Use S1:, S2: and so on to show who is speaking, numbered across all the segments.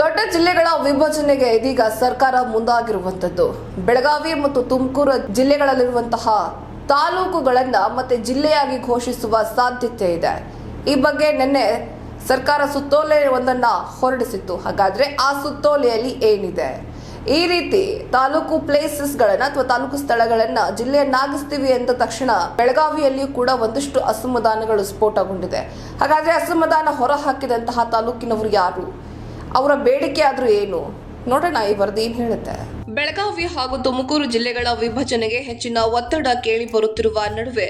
S1: ದೊಡ್ಡ ಜಿಲ್ಲೆಗಳ ವಿಭಜನೆಗೆ ಇದೀಗ ಸರ್ಕಾರ ಮುಂದಾಗಿರುವಂತದ್ದು ಬೆಳಗಾವಿ ಮತ್ತು ತುಮಕೂರು ಜಿಲ್ಲೆಗಳಲ್ಲಿರುವಂತಹ ತಾಲೂಕುಗಳನ್ನ ಮತ್ತೆ ಜಿಲ್ಲೆಯಾಗಿ ಘೋಷಿಸುವ ಸಾಧ್ಯತೆ ಇದೆ. ಈ ಬಗ್ಗೆ ನಿನ್ನೆ ಸರ್ಕಾರ ಸುತ್ತೋಲೆ ಒಂದನ್ನ ಹೊರಡಿಸಿತ್ತು. ಹಾಗಾದ್ರೆ ಆ ಸುತ್ತೋಲೆಯಲ್ಲಿ ಏನಿದೆ? ಈ ರೀತಿ ತಾಲೂಕು ಪ್ಲೇಸಸ್ಗಳನ್ನ ಅಥವಾ ತಾಲೂಕು ಸ್ಥಳಗಳನ್ನ ಜಿಲ್ಲೆಯನ್ನಾಗಿಸ್ತೀವಿ ಅಂದ ತಕ್ಷಣ ಬೆಳಗಾವಿಯಲ್ಲಿಯೂ ಕೂಡ ಒಂದಷ್ಟು ಅಸಮಾಧಾನಗಳು ಸ್ಫೋಟಗೊಂಡಿದೆ. ಹಾಗಾದ್ರೆ ಅಸಮಾಧಾನ ಹೊರಹಾಕಿದಂತಹ ತಾಲೂಕಿನವರು ಯಾರು? ಅವರ ಬೇಡಿಕೆ ಆದರೂ ಏನು? ನೋಡೋಣ ಈ ವರದಿ ಏನು ಹೇಳುತ್ತೆ? ಬೆಳಗಾವಿ ಹಾಗೂ ತುಮಕೂರು ಜಿಲ್ಲೆಗಳ ವಿಭಜನೆಗೆ ಹೆಚ್ಚಿನ ಒತ್ತಡ ಕೇಳಿ ಬರುತ್ತಿರುವ ನಡುವೆ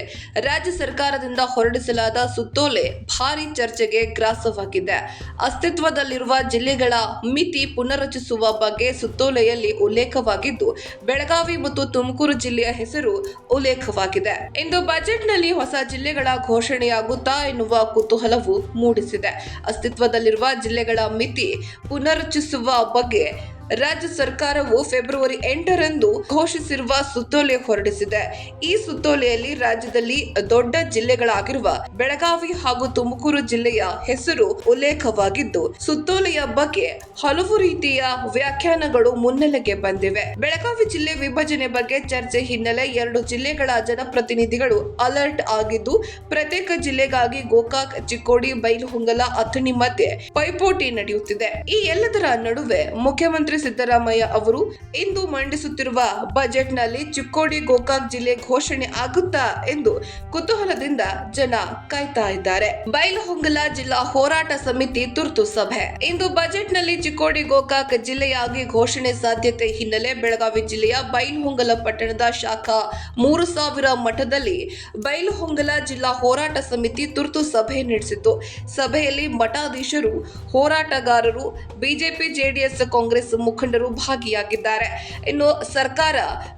S1: ರಾಜ್ಯ ಸರ್ಕಾರದಿಂದ ಹೊರಡಿಸಲಾದ ಸುತ್ತೋಲೆ ಭಾರಿ ಚರ್ಚೆಗೆ ಗ್ರಾಸವಾಗಿದೆ. ಅಸ್ತಿತ್ವದಲ್ಲಿರುವ ಜಿಲ್ಲೆಗಳ ಮಿತಿ ಪುನರ್ರಚಿಸುವ ಬಗ್ಗೆ ಸುತ್ತೋಲೆಯಲ್ಲಿ ಉಲ್ಲೇಖವಾಗಿದ್ದು, ಬೆಳಗಾವಿ ಮತ್ತು ತುಮಕೂರು ಜಿಲ್ಲೆಯ ಹೆಸರು ಉಲ್ಲೇಖವಾಗಿದೆ. ಇಂದು ಬಜೆಟ್ನಲ್ಲಿ ಹೊಸ ಜಿಲ್ಲೆಗಳ ಘೋಷಣೆಯಾಗುತ್ತಾ ಎನ್ನುವ ಕುತೂಹಲವು ಮೂಡಿಸಿದೆ. ಅಸ್ತಿತ್ವದಲ್ಲಿರುವ ಜಿಲ್ಲೆಗಳ ಮಿತಿ ಪುನರ್ರಚಿಸುವ ಬಗ್ಗೆ ರಾಜ್ಯ ಸರ್ಕಾರವು ಫೆಬ್ರವರಿ ಎಂಟರಂದು ಘೋಷಿಸಿರುವ ಸುತ್ತೋಲೆ ಹೊರಡಿಸಿದೆ. ಈ ಸುತ್ತೋಲೆಯಲ್ಲಿ ರಾಜ್ಯದಲ್ಲಿ ದೊಡ್ಡ ಜಿಲ್ಲೆಗಳಾಗಿರುವ ಬೆಳಗಾವಿ ಹಾಗೂ ತುಮಕೂರು ಜಿಲ್ಲೆಯ ಹೆಸರು ಉಲ್ಲೇಖವಾಗಿದ್ದು, ಸುತ್ತೋಲೆಯ ಬಗ್ಗೆ ಹಲವು ರೀತಿಯ ವ್ಯಾಖ್ಯಾನಗಳು ಮುನ್ನೆಲೆಗೆ ಬಂದಿವೆ. ಬೆಳಗಾವಿ ಜಿಲ್ಲೆ ವಿಭಜನೆ ಬಗ್ಗೆ ಚರ್ಚೆ ಹಿನ್ನೆಲೆ ಎರಡು ಜಿಲ್ಲೆಗಳ ಜನಪ್ರತಿನಿಧಿಗಳು ಅಲರ್ಟ್ ಆಗಿದ್ದು, ಪ್ರತ್ಯೇಕ ಜಿಲ್ಲೆಗಾಗಿ ಗೋಕಾಕ್, ಚಿಕ್ಕೋಡಿ, ಬೈಲುಹೊಂಗಲ, ಅಥಣಿ ಮಧ್ಯೆ ಪೈಪೋಟಿ ನಡೆಯುತ್ತಿದೆ. ಈ ಎಲ್ಲದರ ನಡುವೆ ಮುಖ್ಯಮಂತ್ರಿ ಸಿದ್ದರಾಮಯ್ಯ ಅವರು ಇಂದು ಮಂಡಿಸುತ್ತಿರುವ ಬಜೆಟ್ನಲ್ಲಿ ಚಿಕ್ಕೋಡಿ ಗೋಕಾಕ್ ಜಿಲ್ಲೆ ಘೋಷಣೆ ಆಗುತ್ತಾ ಎಂದು ಕುತೂಹಲದಿಂದ ಜನ ಕಾಯ್ತಾ ಇದ್ದಾರೆ. ಬೈಲಹೊಂಗಲ ಜಿಲ್ಲಾ ಹೋರಾಟ ಸಮಿತಿ ತುರ್ತು ಸಭೆ. ಇಂದು ಬಜೆಟ್ನಲ್ಲಿ ಚಿಕ್ಕೋಡಿ ಗೋಕಾಕ್ ಜಿಲ್ಲೆಯಾಗಿ ಘೋಷಣೆ ಸಾಧ್ಯತೆ ಹಿನ್ನೆಲೆ ಬೆಳಗಾವಿ ಜಿಲ್ಲೆಯ ಬೈಲಹೊಂಗಲ ಪಟ್ಟಣದ ಶಾಖಾ ಮೂರು ಸಾವಿರ ಮಠದಲ್ಲಿ ಬೈಲಹೊಂಗಲ ಜಿಲ್ಲಾ ಹೋರಾಟ ಸಮಿತಿ ತುರ್ತು ಸಭೆ ನಡೆಸಿತು ಸಭೆಯಲ್ಲಿ ಮಠಾಧೀಶರು, ಹೋರಾಟಗಾರರು, ಬಿಜೆಪಿ, ಜೆಡಿಎಸ್, ಕಾಂಗ್ರೆಸ್ ಮುಖಂಡರು ಭಾಗಿಯಾಗಿದ್ದಾರೆ. ಇನ್ನು ಸರ್ಕಾರ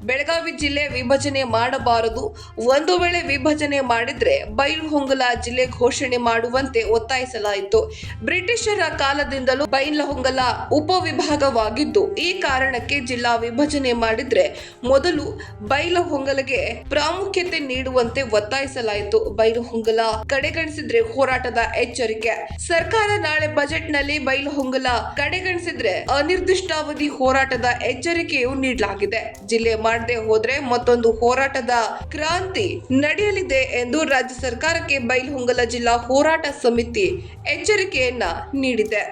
S1: ಬೆಳಗಾವಿ ಜಿಲ್ಲೆ ವಿಭಜನೆ ಮಾಡಬಾರದು. ಒಂದು ವೇಳೆ ವಿಭಜನೆ ಮಾಡಿದ್ರೆ ಬೈಲಹೊಂಗಲ ಜಿಲ್ಲೆ ಘೋಷಣೆ ಮಾಡುವಂತೆ ಒತ್ತಾಯಿಸಲಾಯಿತು. ಬ್ರಿಟಿಷರ ಕಾಲದಿಂದಲೂ ಬೈಲಹೊಂಗಲ ಉಪವಿಭಾಗವಾಗಿದ್ದು, ಈ ಕಾರಣಕ್ಕೆ ಜಿಲ್ಲಾ ವಿಭಜನೆ ಮಾಡಿದ್ರೆ ಮೊದಲು ಬೈಲಹೊಂಗಲಗೆ ಪ್ರಾಮುಖ್ಯತೆ ನೀಡುವಂತೆ ಒತ್ತಾಯಿಸಲಾಯಿತು. ಬೈಲಹೊಂಗಲ ಕಡೆಗಣಿಸಿದ್ರೆ ಹೋರಾಟದ ಎಚ್ಚರಿಕೆ. ಸರ್ಕಾರ ನಾಳೆ ಬಜೆಟ್ನಲ್ಲಿ ಬೈಲಹೊಂಗಲ ಕಡೆಗಣಿಸಿದ್ರೆ ಅನಿರ್ದಿಷ್ಟಾವಧಿ ಹೋರಾಟದ ಎಚ್ಚರಿಕೆಯು ನೀಡಲಾಗಿದೆ. ಜಿಲ್ಲೆ ಮಾಡದೆ ಹೋದ್ರೆ ಮತ್ತೊಂದು ಹೋರಾಟದ ಕ್ರಾಂತಿ ನಡೆಯಲಿದೆ ಎಂದು ರಾಜ್ಯ ಸರ್ಕಾರಕ್ಕೆ ಬೈಲಹೊಂಗಲ ಜಿಲ್ಲಾ ಹೋರಾಟ ಸಮಿತಿ ಎಚ್ಚರಿಕೆಯನ್ನ ನೀಡಿದೆ.